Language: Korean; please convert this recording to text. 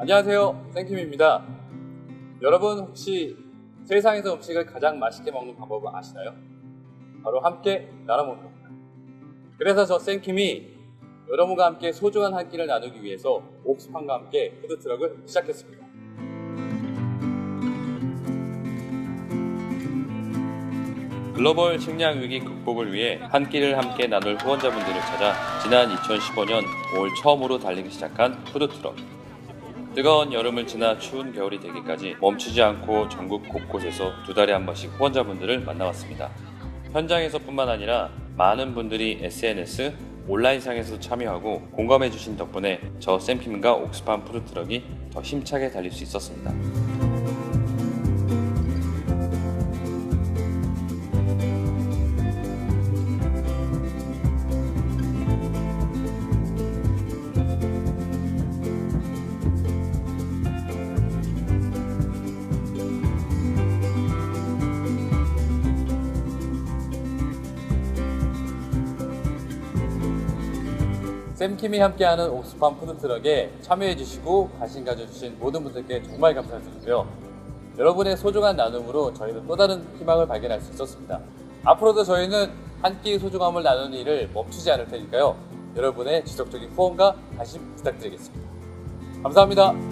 안녕하세요. 생킴입니다. 여러분 혹시 세상에서 음식을 가장 맛있게 먹는 방법을 아시나요? 바로 함께 나눠 먹는 겁니다. 그래서 저 생킴이 여러분과 함께 소중한 한 끼를 나누기 위해서 옥스판과 함께 푸드트럭을 시작했습니다. 글로벌 식량 위기 극복을 위해 한 끼를 함께 나눌 후원자분들을 찾아 지난 2015년 5월 처음으로 달리기 시작한 푸드트럭. 뜨거운 여름을 지나 추운 겨울이 되기까지 멈추지 않고 전국 곳곳에서 두 달에 한 번씩 후원자분들을 만나왔습니다. 현장에서뿐만 아니라 많은 분들이 SNS, 온라인상에서도 참여하고 공감해 주신 덕분에 저 샘킴과 옥스팜 푸드트럭이 더 힘차게 달릴 수 있었습니다. 샘킴이 함께하는 옥스팜 푸드트럭에 참여해주시고 관심 가져주신 모든 분들께 정말 감사드리고요. 여러분의 소중한 나눔으로 저희는 또 다른 희망을 발견할 수 있었습니다. 앞으로도 저희는 한 끼의 소중함을 나누는 일을 멈추지 않을 테니까요. 여러분의 지속적인 후원과 관심 부탁드리겠습니다. 감사합니다.